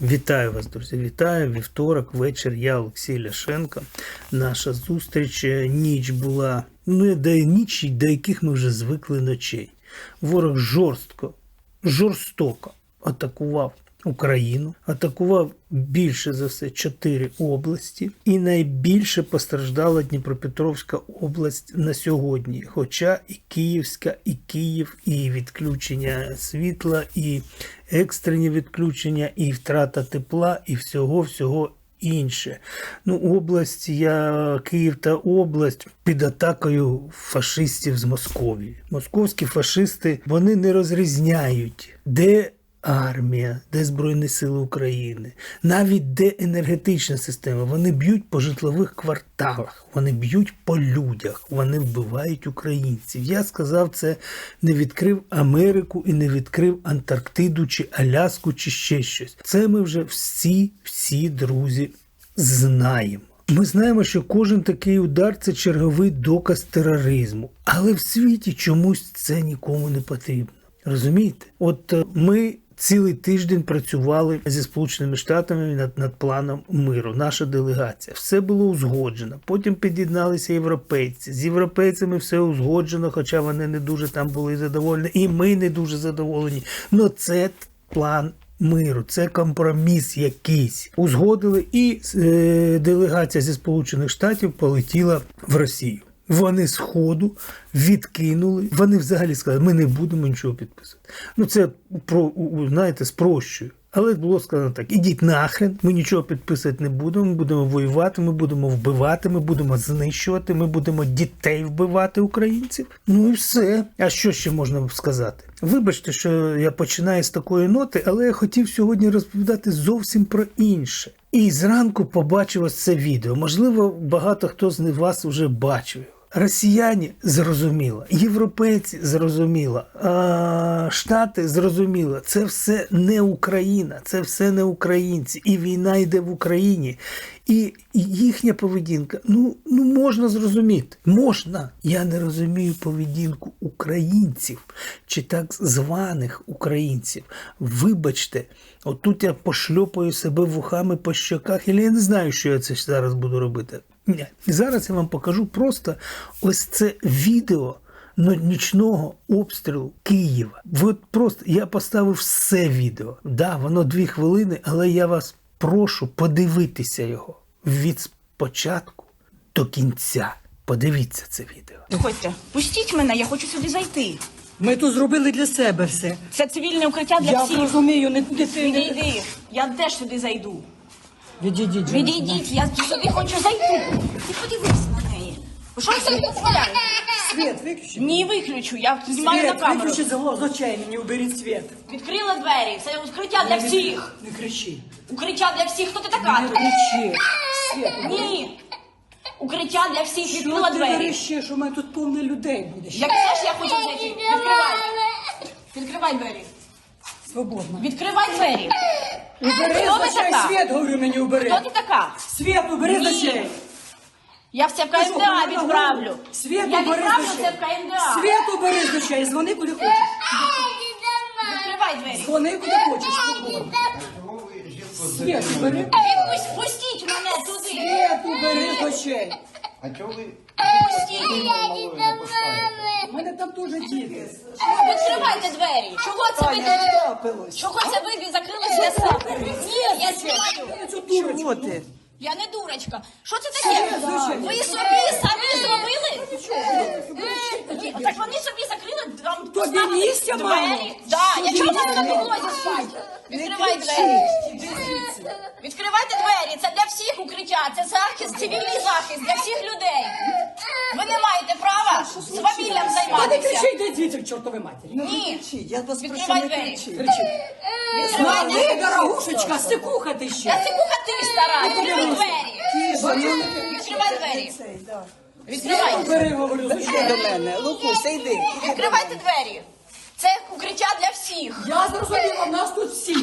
Вітаю вас, друзі! Вітаю! Вівторок, вечір. Я Олексій Ляшенко. Наша зустріч. е, Ніч була. Ну, де ніч, до яких ми вже звикли ночей. Ворог жорстко, жорстоко атакував Україну, атакував більше за все чотири області, і найбільше постраждала Дніпропетровська область на сьогодні. Хоча і Київська, і Київ, і відключення світла, і екстрені відключення, і втрата тепла, і всього всього. Інше. Ну, область, я, Київ та область під атакою фашистів з Московії. Московські фашисти вони не розрізняють, де армія, де Збройні Сили України, навіть де енергетична система. Вони б'ють по житлових кварталах, вони б'ють по людях, вони вбивають українців. Я сказав це, не відкрив Америку і не відкрив Антарктиду чи Аляску, чи ще щось. Це ми вже всі, всі друзі знаємо. Ми знаємо, що кожен такий удар це черговий доказ тероризму, але в світі чомусь це нікому не потрібно. Розумієте? От е, ми цілий тиждень працювали зі Сполученими Штатами над, над планом миру. Наша делегація. Все було узгоджено. Потім під'єдналися європейці. З європейцями все узгоджено, хоча вони не дуже там були задоволені, і ми не дуже задоволені. Ну це план. Миру, це компроміс якийсь. Узгодили, і е, делегація зі Сполучених Штатів полетіла в Росію. Вони з ходу відкинули. Вони взагалі сказали, ми не будемо нічого підписувати. Ну це про знаєте, спрощую. Але було сказано так: ідіть нахрен, ми нічого підписувати не будемо. Ми будемо воювати, ми будемо вбивати, ми будемо знищувати, ми будемо дітей вбивати українців. Ну і все. А що ще можна сказати? Вибачте, що я починаю з такої ноти, але я хотів сьогодні розповідати зовсім про інше. І зранку побачив ось це відео. Можливо, багато хто з вас вже бачив. Його. Росіяни зрозуміло, європейці зрозуміло, Штати зрозуміло, це все не Україна, це все не українці. І війна йде в Україні. І їхня поведінка, ну, ну можна зрозуміти. Можна. Я не розумію поведінку українців чи так званих українців. Вибачте, отут я пошльопаю себе вухами по щоках, і я не знаю, що я це зараз буду робити. І зараз я вам покажу просто ось це відео нічного обстрілу Києва. От просто я поставив все відео. Да, воно дві хвилини, але я вас прошу подивитися його від спочатку до кінця. Подивіться це відео. Доходьте, пустіть мене, я хочу сюди зайти. Ми тут зробили для себе все. Це цивільне укриття для Я всіх. розумію, не дитини. Відійди, я теж сюди зайду. Відійдіть. Відійдіть, я сюди хочу зайти. Ти подивись на неї. Що ви собі дозволяєте? Світ виключи. Ні, виключу, я знімаю на Світ камеру. виключи з з очей мені, уберіть світ. Відкрила двері, це укриття для всіх. Не кричи. Укриття для всіх. Хто ти Не така? кричи. Світ, Ні. Укриття для всіх, що відкрила ти двері. верещиш, у мене тут повно людей буде. ще. Як теж я хочу зайти. Відкривай. Відкривай двері. Свободно. Відкривай двері. Убери Хто ви з очей така? світ, говорю мені, убери. Хто ти така? Світ, убери з Ні. очей. Я все в Ти що, КМДА відправлю. Світ, Я убери відправлю з це очей. в КМДА. Світ, убери з очей, дзвони куди хочеш. Відкривай двері. Дзвони куди хочеш. Світ, убери. Відпусть, пустіть мене туди. Світ, убери з очей. А чого ви Не? У мене там теж діти. Відкривайте двері. Чого це ви Таня. Чого це ви закрилися для себе? Ні, я знаю. Цю дурочку. ти? Я не дурочка. Що це таке? Ви собі самі зробили? Так вони собі закрили там Тобі місця мало? двері. Да, я чого на підлозі спати? Відкривай двері. Відкривайте двері. Це для всіх укриття. Це захист, цивільний захист для всіх людей. Ви не маєте права свавіллям Та не займатися. кричи, йди звідси, к чортовій матері. Ні. Я вас Відкривай двері. Кричи. Відкривай Ти, двері. дорогушечка, стикуха ти ще. Я цикуха ти стара. Відкривай двері. Відкривай двері. да. Відкривай. Бери, говорю, звичайно. до мене. Лукуся, йди. Відкривайте двері. Це укриття для всіх. Я зрозуміла, в нас тут всі.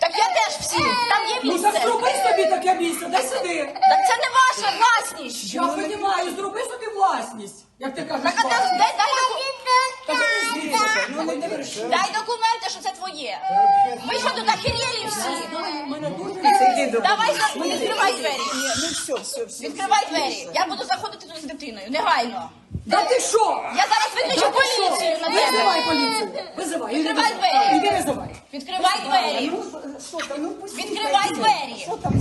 Так я теж всі. Там є Ну так місце. зроби собі таке місце, дай сюди. Так це не ваша власність. Я розумію, зроби собі власність. Як ти кажеш, Так а власність. дай, дай, доку- Та ти ну не не верши. дай документи, що це твоє. Ви що тут охерели всі? мене дуже Давай за- відкривай двері. Ну все, все, все. Відкривай двері. Я буду заходити тут з дитиною. Негайно. Да ти що? Я зараз викличу поліцію на Визивай тебе. поліцію. Визивай. іди Відкривай визивай. двері. Іди визивай. Відкривай двері. Ну, що там, ну пусть. Відкривай двері. Що там?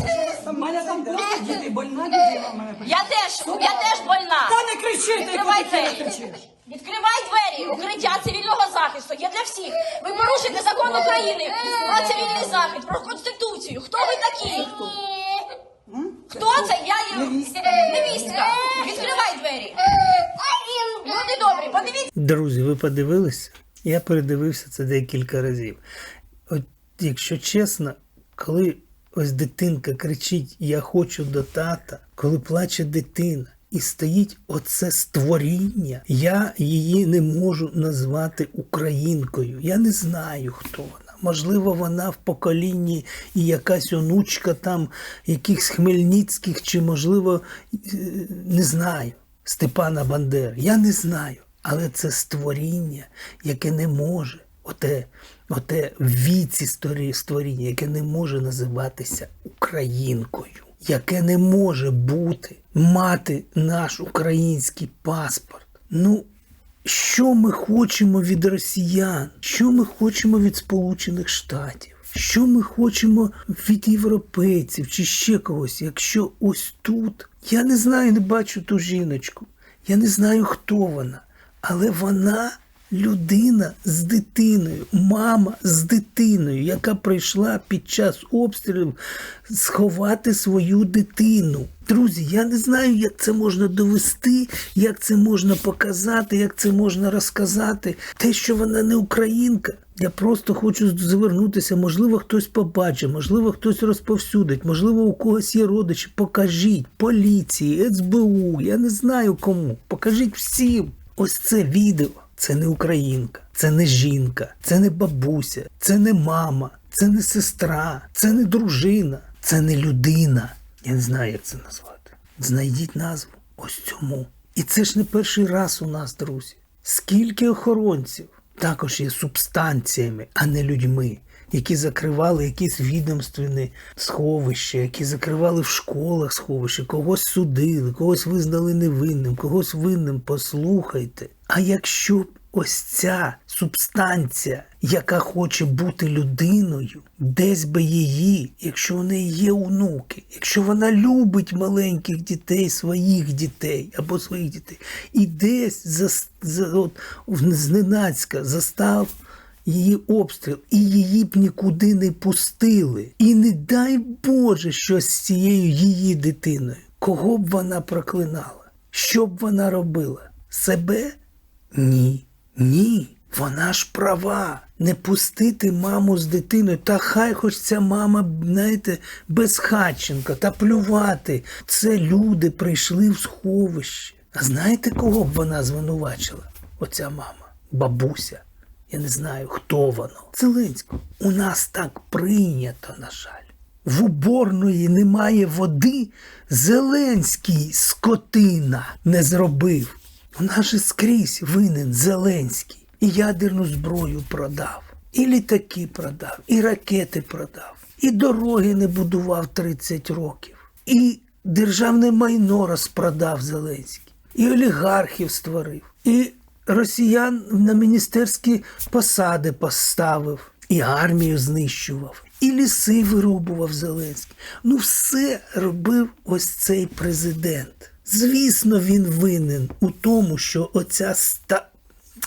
У мене там двоє діти, больна дитина в мене. Я теж, я теж больна. Та не кричи, ти Відкривай куди ти не двері. кричиш. Відкривай двері. Укриття цивільного захисту є для всіх. Ви порушите закон України про цивільний захист, про конституцію. Хто ви такі? Хто це? Я є невістка. Відкривай двері. Люди добрі, подивіться. Друзі, ви подивилися? Я передивився це декілька разів. От, якщо чесно, коли ось дитинка кричить Я хочу до тата, коли плаче дитина. І стоїть оце створіння. Я її не можу назвати українкою. Я не знаю, хто вона. Можливо, вона в поколінні і якась онучка там якихось Хмельницьких, чи, можливо, е, не знаю, Степана Бандери. Я не знаю. Але це створіння, яке не може, оте, оте віці створіння, яке не може називатися українкою, яке не може бути, мати наш український паспорт. Ну, що ми хочемо від росіян? Що ми хочемо від Сполучених Штатів? Що ми хочемо від європейців чи ще когось, якщо ось тут я не знаю, не бачу ту жіночку, я не знаю, хто вона, але вона людина з дитиною, мама з дитиною, яка прийшла під час обстрілів сховати свою дитину. Друзі, я не знаю, як це можна довести, як це можна показати, як це можна розказати. Те, що вона не українка. Я просто хочу звернутися. Можливо, хтось побачить, можливо, хтось розповсюдить, можливо, у когось є родичі. Покажіть поліції, СБУ, я не знаю кому. Покажіть всім. Ось це відео. Це не українка, це не жінка, це не бабуся, це не мама, це не сестра, це не дружина, це не людина. Я не знаю, як це назвати. Знайдіть назву ось цьому. І це ж не перший раз у нас, друзі. Скільки охоронців також є субстанціями, а не людьми, які закривали якісь відомственні сховища, які закривали в школах сховища, когось судили, когось визнали невинним, когось винним. Послухайте. А якщо б ось ця субстанція, яка хоче бути людиною, десь би її, якщо у неї є онуки, якщо вона любить маленьких дітей, своїх дітей або своїх дітей, і десь за, за, от, зненацька застав її обстріл, і її б нікуди не пустили. І не дай Боже щось з цією її дитиною. Кого б вона проклинала? Що б вона робила? Себе? Ні. Ні. Вона ж права. Не пустити маму з дитиною. Та хай хоч ця мама, знаєте, безхатченка, та плювати. Це люди прийшли в сховище. А знаєте, кого б вона звинувачила? Оця мама, бабуся. Я не знаю, хто воно. Зеленського. У нас так прийнято, на жаль. В уборної немає води. Зеленський скотина не зробив. У нас же скрізь винен Зеленський. І ядерну зброю продав, і літаки продав, і ракети продав, і дороги не будував 30 років, і державне майно розпродав Зеленський, і олігархів створив, і росіян на міністерські посади поставив, і армію знищував, і ліси вирубував Зеленський. Ну, все робив ось цей президент. Звісно, він винен у тому, що оця ста.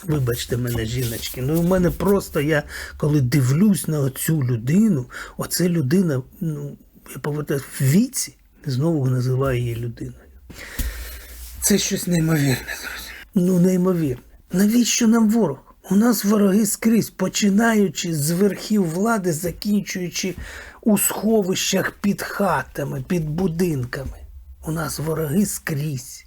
Вибачте мене, жіночки. Ну, у мене просто я, коли дивлюсь на цю людину, оце людина, ну, я повертаю в віці, знову називаю її людиною. Це щось неймовірне, друзі. Ну, неймовірне. Навіщо нам ворог? У нас вороги скрізь, починаючи з верхів влади, закінчуючи у сховищах під хатами, під будинками. У нас вороги скрізь.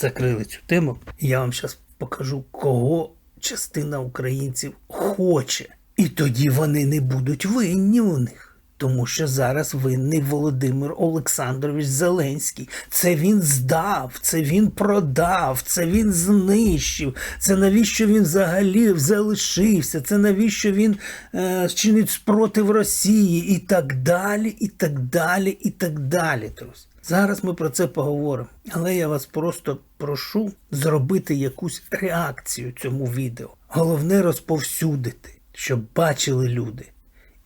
Закрили цю тему. Я вам зараз покажу, кого частина українців хоче. І тоді вони не будуть винні у них. Тому що зараз винний Володимир Олександрович Зеленський. Це він здав, це він продав, це він знищив. Це навіщо він взагалі залишився? Це навіщо він е, чинить спротив Росії і так далі, і так далі, і так далі. Друзі. Зараз ми про це поговоримо. Але я вас просто прошу зробити якусь реакцію цьому відео. Головне розповсюдити, щоб бачили люди.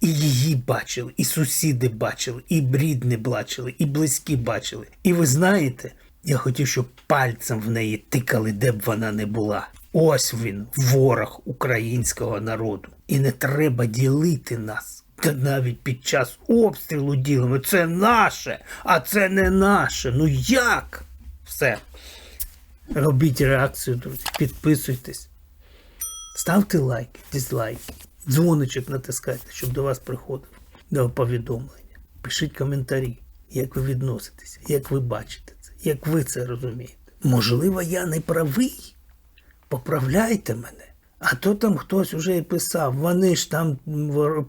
І її бачили, і сусіди бачили, і рідні бачили, і близькі бачили. І ви знаєте, я хотів, щоб пальцем в неї тикали, де б вона не була. Ось він, ворог українського народу. І не треба ділити нас. Та навіть під час обстрілу ділимо. Це наше, а це не наше. Ну як? Все. Робіть реакцію, друзі. Підписуйтесь. Ставте лайки, дизлайки, дзвоничок натискайте, щоб до вас приходив до повідомлення. Пишіть коментарі, як ви відноситеся, як ви бачите це, як ви це розумієте. Можливо, я не правий. Поправляйте мене. А то там хтось уже і писав, вони ж там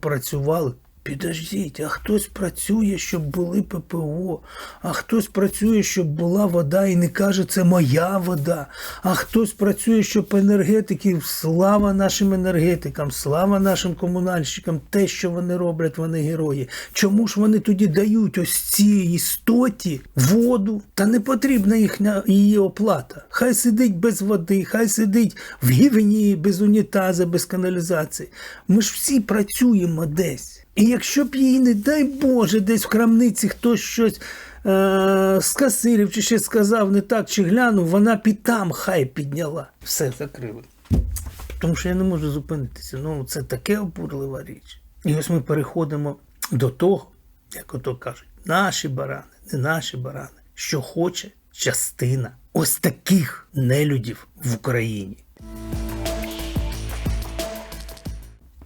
працювали. Підождіть, а хтось працює, щоб були ППО, а хтось працює, щоб була вода і не каже, це моя вода. А хтось працює, щоб енергетики, слава нашим енергетикам, слава нашим комунальщикам, те, що вони роблять, вони герої. Чому ж вони тоді дають ось цій істоті воду? Та не потрібна їхня її оплата. Хай сидить без води, хай сидить в гівні, без унітаза, без каналізації. Ми ж всі працюємо десь. І якщо б їй, не дай Боже, десь в крамниці хтось щось е- з чи ще сказав не так, чи глянув, вона б і там хай підняла. Все закрили. Тому що я не можу зупинитися. Ну, це таке обурлива річ. І ось ми переходимо до того, як ото кажуть, наші барани, не наші барани, що хоче частина ось таких нелюдів в Україні.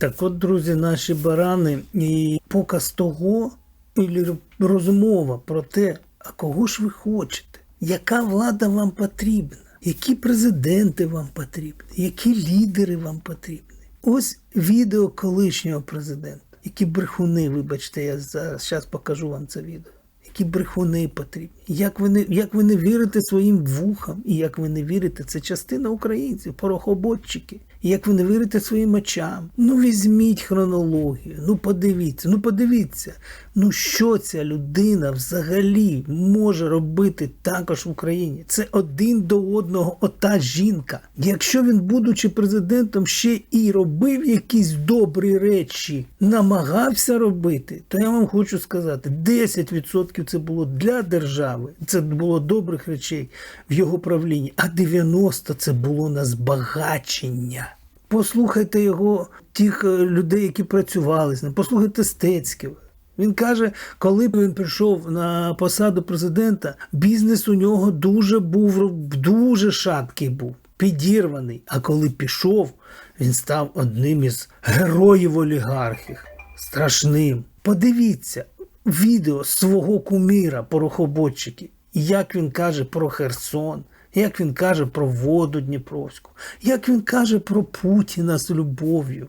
Так от, друзі, наші барани, і показ того, і розмова про те, а кого ж ви хочете, яка влада вам потрібна, які президенти вам потрібні, які лідери вам потрібні. Ось відео колишнього президента, які брехуни, вибачте, я зараз, зараз покажу вам це відео. Які брехуни потрібні. Як ви, не, як ви не вірите своїм вухам, і як ви не вірите, це частина українців, порохоботчики. Як ви не вірите своїм очам. Ну візьміть хронологію, ну подивіться, ну подивіться, ну що ця людина взагалі може робити також в Україні. Це один до одного ота жінка. Якщо він, будучи президентом, ще і робив якісь добрі речі, намагався робити, то я вам хочу сказати, 10% це було для держави, це було добрих речей в його правлінні, а 90% це було на збагачення. Послухайте його, тих е, людей, які працювали з ним, послухайте Стецького. Він каже, коли він прийшов на посаду президента, бізнес у нього дуже був дуже шаткий був, підірваний. А коли пішов, він став одним із героїв олігархів. Страшним. Подивіться відео свого куміра порохоботчиків, як він каже про Херсон, як він каже про воду Дніпровську, як він каже про Путіна з любов'ю.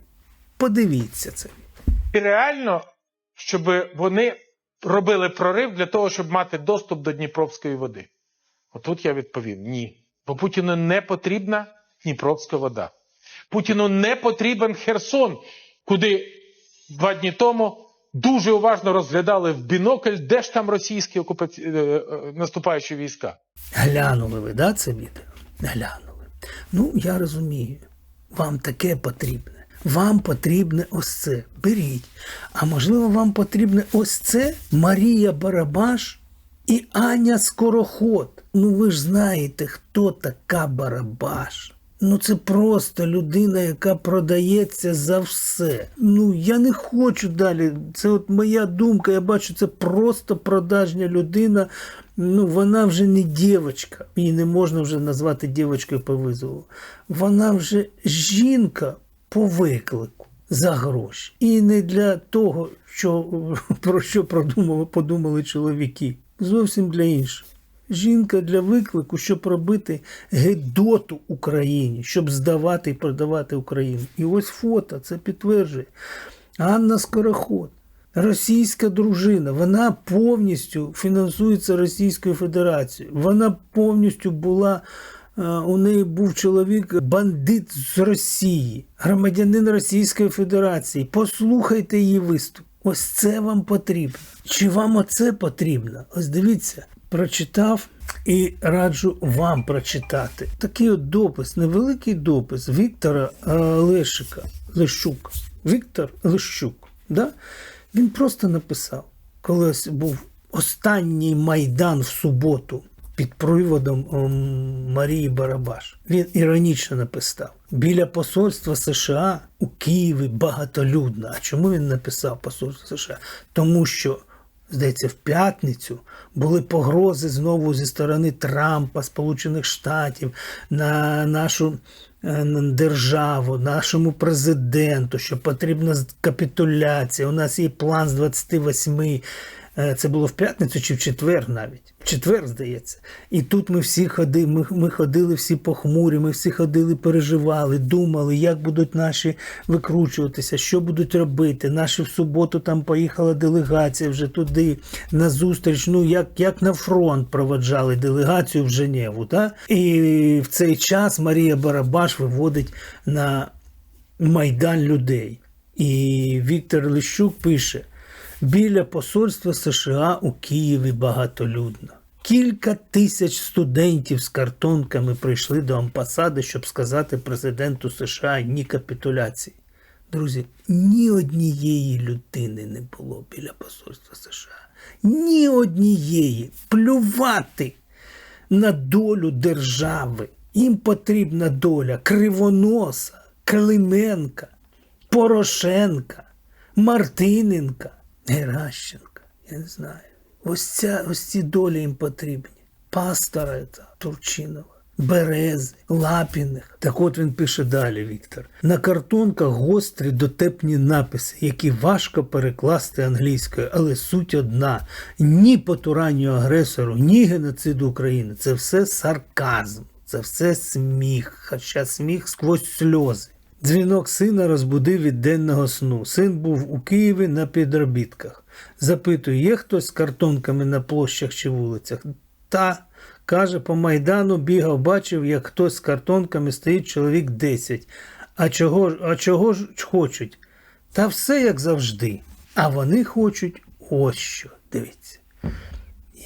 Подивіться це. І реально, щоб вони робили прорив для того, щоб мати доступ до Дніпровської води. Отут я відповім: ні. Бо Путіну не потрібна Дніпровська вода. Путіну не потрібен Херсон, куди два дні тому дуже уважно розглядали в бінокль, де ж там російські окупаці... е, е, наступаючі війська. Глянули ви, да, це відео? Глянули. Ну, я розумію, вам таке потрібне. Вам потрібне ось це. Беріть. А можливо, вам потрібне ось це Марія Барабаш і Аня Скороход. Ну ви ж знаєте, хто така Барабаш. Ну це просто людина, яка продається за все. Ну я не хочу далі. Це от моя думка. Я бачу, це просто продажня людина. Ну, вона вже не дівчинка. Її не можна вже назвати дівчинкою по визову. Вона вже жінка по виклику за гроші. І не для того, що, про що подумали чоловіки. Зовсім для іншого. Жінка для виклику, щоб робити гедоту Україні, щоб здавати і продавати Україну. І ось фото це підтверджує. Анна Скороход. російська дружина, вона повністю фінансується Російською Федерацією. Вона повністю була. е, У неї був чоловік бандит з Росії, громадянин Російської Федерації. Послухайте її виступ. Ось це вам потрібно. Чи вам оце потрібно? Ось дивіться, прочитав і раджу вам прочитати. Такий от допис, невеликий допис Віктора е, Лешика, Лещук. Віктор Лещук. Да? Він просто написав, коли ось був останній майдан в суботу під приводом ем, Марії Барабаш. Він іронічно написав: біля посольства США у Києві багатолюдно. А чому він написав посольство США? Тому що. Здається, в п'ятницю були погрози знову зі сторони Трампа, Сполучених Штатів на нашу е, державу, нашому президенту, що потрібна капітуляція. У нас є план з 28. Е, Це було в п'ятницю чи в четвер навіть. В четвер, здається. І тут ми всі ходили, ми, ми ходили всі похмурі, ми всі ходили, переживали, думали, як будуть наші викручуватися, що будуть робити. Наші в суботу там поїхала делегація вже туди на зустріч. Ну як, як на фронт проводжали делегацію в Женеву. Та? І в цей час Марія Барабаш виводить на майдан людей. І Віктор Лищук пише: біля посольства США у Києві багатолюдно. Кілька тисяч студентів з картонками прийшли до амбасади, щоб сказати президенту США ні капітуляції. Друзі, ні однієї людини не було біля посольства США. Ні однієї. Плювати на долю держави. Їм потрібна доля Кривоноса, Клименка, Порошенка, Мартиненка, Геращенка. Я не знаю. Ось, ця, ось ці долі їм потрібні. Пастора та, Турчинова. Берези, Лапіних. Так от він пише далі, Віктор. На картонках гострі дотепні написи, які важко перекласти англійською, але суть одна: ні потуранню агресору, ні геноциду України. Це все сарказм, це все сміх, хоча сміх сквозь сльози. Дзвінок сина розбудив від денного сну. Син був у Києві на підробітках. Запитує, є хтось з картонками на площах чи вулицях? Та, каже, по майдану бігав, бачив, як хтось з картонками стоїть чоловік 10. А чого, а чого ж хочуть? Та все як завжди. А вони хочуть ось що. Дивіться.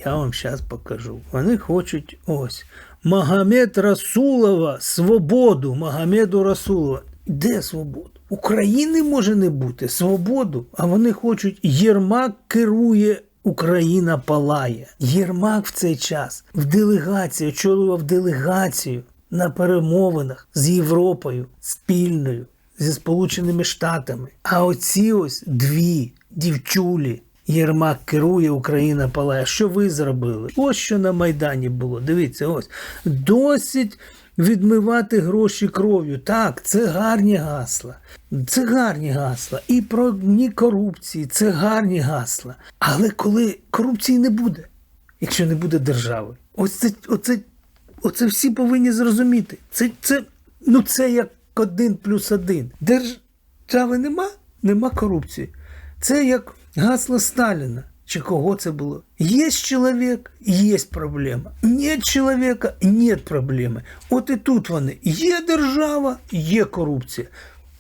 Я вам зараз покажу. Вони хочуть ось. Магомед Расулова, свободу. Магомеду Расулова. Де свободу? України може не бути. Свободу. А вони хочуть. Єрмак керує. Україна палає. Єрмак в цей час в делегації, очолював делегацію на перемовинах з Європою спільною, зі Сполученими Штатами. А оці ось дві дівчулі Єрмак керує, Україна палає. Що ви зробили? Ось що на Майдані було. Дивіться, ось. Досить відмивати гроші кров'ю. Так, це гарні гасла. Це гарні гасла. І про ні корупції, це гарні гасла. Але коли корупції не буде, якщо не буде держави, ось це, оце, оце всі повинні зрозуміти. Це, це, ну це як один плюс один. Держави нема, нема корупції. Це як гасло Сталіна. Чи кого це було? Є чоловік, є проблема. Нет чоловіка, нет проблеми. От і тут вони. Є держава, є корупція.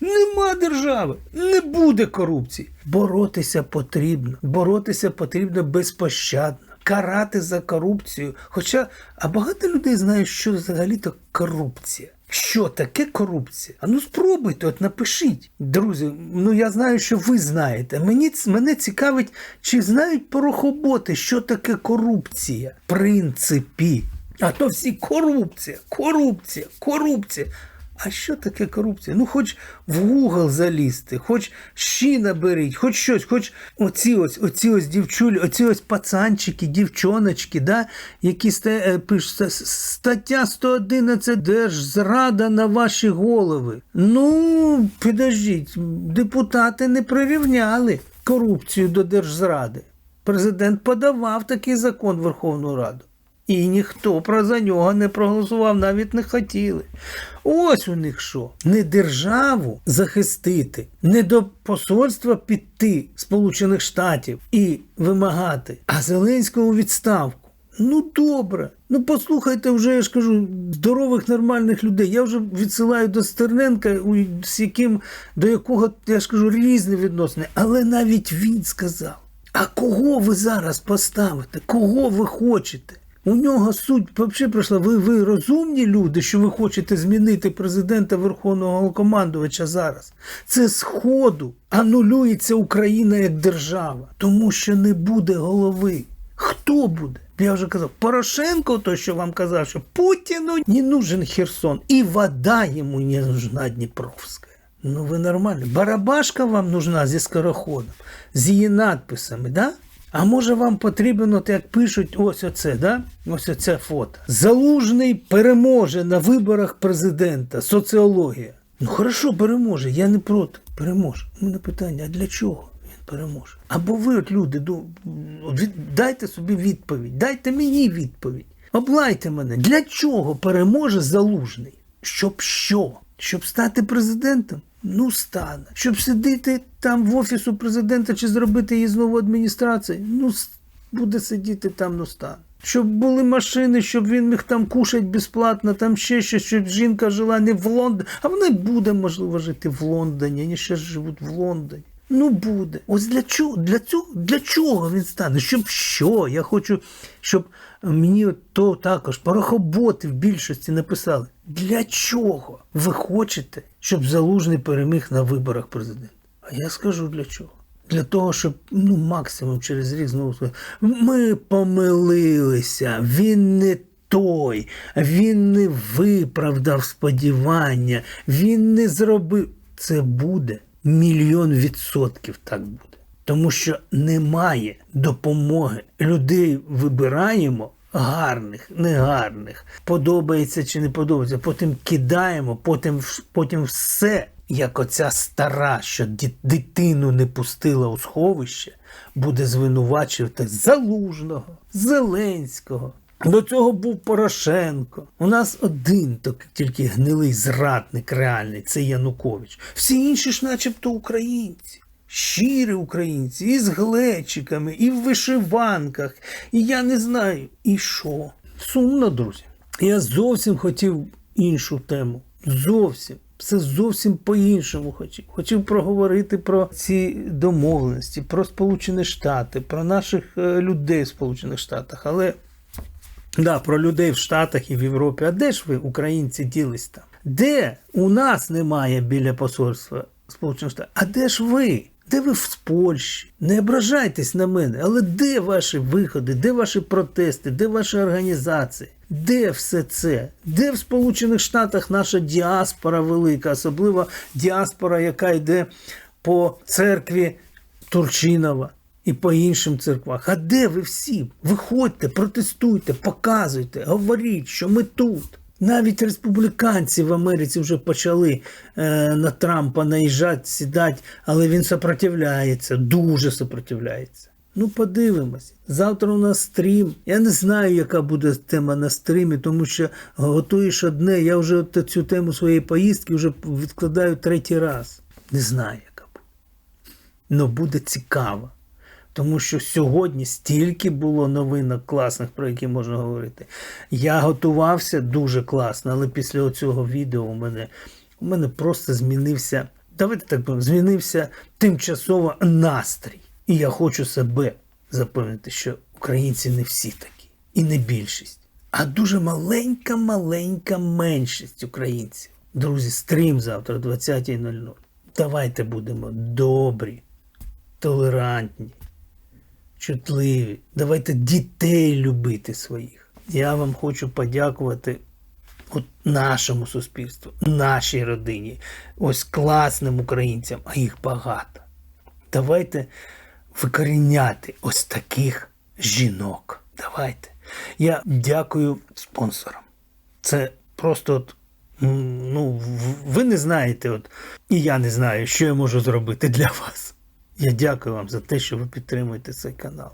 Нема держави, не буде корупції. Боротися потрібно. Боротися потрібно безпощадно. Карати за корупцію. Хоча, а багато людей знають, що взагалі-то корупція. Що таке корупція? А ну спробуйте, от напишіть. Друзі, ну я знаю, що ви знаєте. Мені, мене цікавить, чи знають порохоботи, що таке корупція. В принципі. А то всі корупція, корупція, корупція. А що таке корупція? Ну, хоч в Google залізти, хоч щі наберіть, хоч щось, хоч оці ось, оці ось дівчулі, оці ось пацанчики, дівчоночки, да, які е, пишуть стаття 111 Держзрада на ваші голови. Ну, підождіть, депутати не прирівняли корупцію до держзради. Президент подавав такий закон в Верховну Раду. І ніхто про за нього не проголосував, навіть не хотіли. Ось у них що? Не державу захистити, не до посольства піти Сполучених Штатів і вимагати, а Зеленського у відставку. Ну добре. Ну послухайте вже, я ж кажу, здорових нормальних людей. Я вже відсилаю до Стерненка, з яким, до якого, я ж кажу, різні відносини. Але навіть він сказав: а кого ви зараз поставите? Кого ви хочете? У нього суть взагалі пройшла. Ви, ви розумні люди, що ви хочете змінити президента Верховного Головнокомандувача зараз. Це з ходу анулюється Україна як держава, тому що не буде голови. Хто буде? Я вже казав, Порошенко, той, що вам казав, що Путіну не нужен Херсон, і вода йому не нужна Дніпровська. Ну ви нормально. Барабашка вам нужна зі скороходом, з її надписами, да? А може вам потрібно, от як пишуть, ось оце, да? Ось оце фото. Залужний переможе на виборах президента. Соціологія. Ну хорошо, переможе, я не проти. Переможе. У мене питання, а для чого він переможе? Або ви, от люди, дайте собі відповідь, дайте мені відповідь. Облайте мене, для чого переможе залужний? Щоб що? Щоб стати президентом? Ну, стане. Щоб сидіти там в офісу президента чи зробити її знову адміністрацією, Ну, буде сидіти там, ну стане. Щоб були машини, щоб він міг там кушати безплатно, там ще щось, щоб жінка жила не в Лондоні. А вона й буде, можливо, жити в Лондоні. Вони ще живуть в Лондоні. Ну буде. Ось для чого? Для цього для чого він стане? Щоб що? Я хочу, щоб мені то також порохоботи в більшості написали. Для чого ви хочете, щоб залужний переміг на виборах президента? А я скажу для чого. Для того, щоб ну максимум через рік знову ми помилилися, він не той, він не виправдав сподівання, він не зробив. Це буде мільйон відсотків так буде. Тому що немає допомоги. Людей вибираємо гарних, негарних, подобається чи не подобається. Потім кидаємо, потім, потім все, як оця стара, що дитину не пустила у сховище, буде звинувачувати Залужного, Зеленського. До цього був Порошенко. У нас один тільки гнилий зрадник реальний це Янукович. Всі інші ж, начебто, українці. Щирі українці, і з глечиками, і в вишиванках, і я не знаю. І що? Сумно, друзі. Я зовсім хотів іншу тему. Зовсім. Все зовсім по-іншому хотів. Хотів проговорити про ці домовленості, про Сполучені Штати, про наших е, людей в Сполучених Штатах. Але Да, про людей в Штатах і в Європі. А де ж ви, українці, ділись там? Де у нас немає біля посольства Сполучених Штатів? А де ж ви? Де ви в Польщі? Не ображайтесь на мене, але де ваші виходи, де ваші протести, де ваші організації? Де все це? Де в Сполучених Штатах наша діаспора велика, особливо діаспора, яка йде по церкві Турчинова? І по іншим церквах. А де ви всі? Виходьте, протестуйте, показуйте, говоріть, що ми тут. Навіть республіканці в Америці вже почали е, на Трампа наїжджати, сідати, але він сопротивляється, дуже сопротивляється. Ну, подивимось. Завтра у нас стрім. Я не знаю, яка буде тема на стрімі, тому що готуєш одне. Я вже цю тему своєї поїздки вже відкладаю третій раз. Не знаю, яка буде. Ну буде цікаво. Тому що сьогодні стільки було новинок класних, про які можна говорити. Я готувався дуже класно, але після цього відео у мене, у мене просто змінився, давайте так будемо, змінився тимчасово настрій. І я хочу себе запевнити, що українці не всі такі, і не більшість, а дуже маленька, маленька меншість українців. Друзі, стрім завтра о 20.00. Давайте будемо добрі, толерантні чутливі. Давайте дітей любити своїх. Я вам хочу подякувати от нашому суспільству, нашій родині, ось класним українцям, а їх багато. Давайте викоріняти ось таких жінок. Давайте. Я дякую спонсорам. Це просто от. Ну, ви не знаєте, от, і я не знаю, що я можу зробити для вас. Я дякую вам за те, що ви підтримуєте цей канал.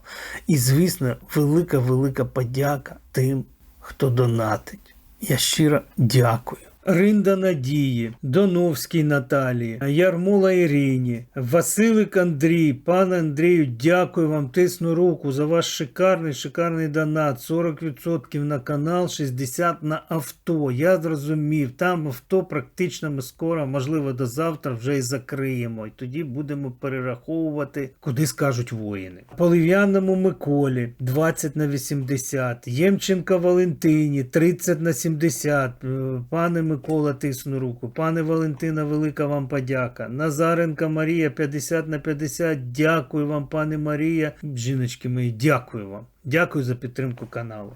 І, звісно, велика, велика подяка тим, хто донатить. Я щиро дякую. Ринда Надії, Доновській Наталії, Ярмола Ірині, Василик Андрій, пане Андрію, дякую вам, тисну руку за ваш шикарний, шикарний донат. 40% на канал, 60% на авто. Я зрозумів, там авто практично ми скоро, можливо, до завтра вже і закриємо. І тоді будемо перераховувати, куди скажуть воїни. Полив'яному Миколі 20 на 80, Ємченка Валентині 30 на 70. Е, Пане Микола, тисну руку. Пане Валентина, велика вам подяка. Назаренка Марія 50 на 50. Дякую вам, пане Марія. Жіночки мої, дякую вам. Дякую за підтримку каналу.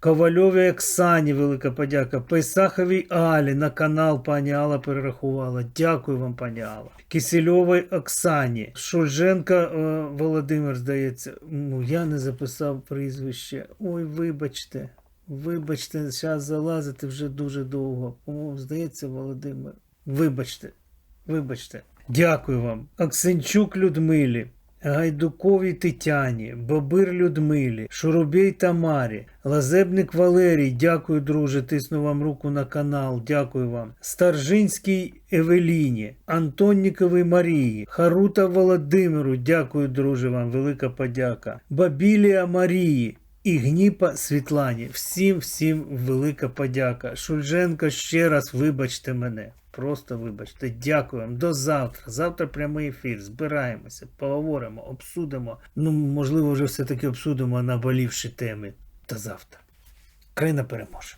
Ковальовій Оксані велика подяка. Пейсаховій Алі на канал пані Алла перерахувала. Дякую вам, пані Алла. Кисельовій Оксані. Шульженка е, Володимир, здається. Ну, я не записав прізвище. Ой, вибачте. Вибачте, зараз залазити вже дуже довго. По-моєму, здається, Володимир. Вибачте. Вибачте. Дякую вам. Оксенчук Людмилі. Гайдуковій Тетяні, Бобир Людмилі, Шурубей Тамарі, Лазебник Валерій, дякую, друже, тисну вам руку на канал, дякую вам. Старжинській Евеліні, Антонніковій Марії, Харута Володимиру, дякую, друже, вам, велика подяка. Бабілія Марії. І Гніпа Світлані. Всім, всім велика подяка. Шульженко, ще раз вибачте мене. Просто вибачте. Дякую вам. До завтра. Завтра прямий ефір. Збираємося, поговоримо, обсудимо. Ну, можливо, вже все-таки обсудимо наболівші теми. До завтра. Країна переможе.